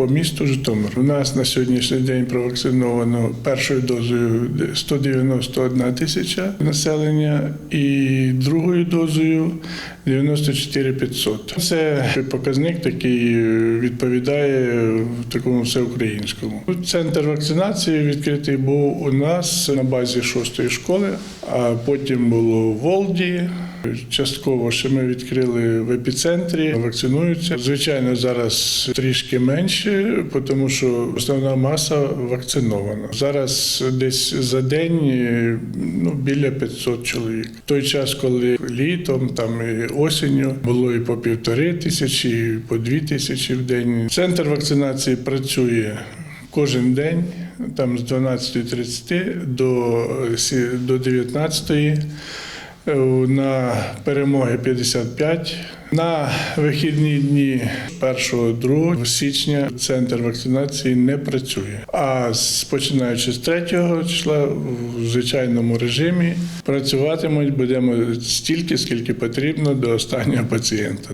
по місту Житомир. У нас на сьогоднішній день провакциновано першою дозою 191 тисяча населення і другою дозою 94 500. Це показник, який відповідає такому всеукраїнському. Центр вакцинації відкритий був у нас на базі шостої школи, а потім було в Волді. Частково ще ми відкрили в епіцентрі, вакцинуються. Звичайно, зараз трішки менше, тому що основна маса вакцинована. Зараз десь за день ну, біля 500 чоловік. Той час, коли літом, там і осінню було і по півтори тисячі, і по дві тисячі в день. Центр вакцинації працює кожен день, там з 12.30 до, сі- до 19.00. На перемоги 55. На вихідні дні 1-2 січня центр вакцинації не працює. А починаючи з 3 числа в звичайному режимі працюватимуть будемо стільки, скільки потрібно до останнього пацієнта.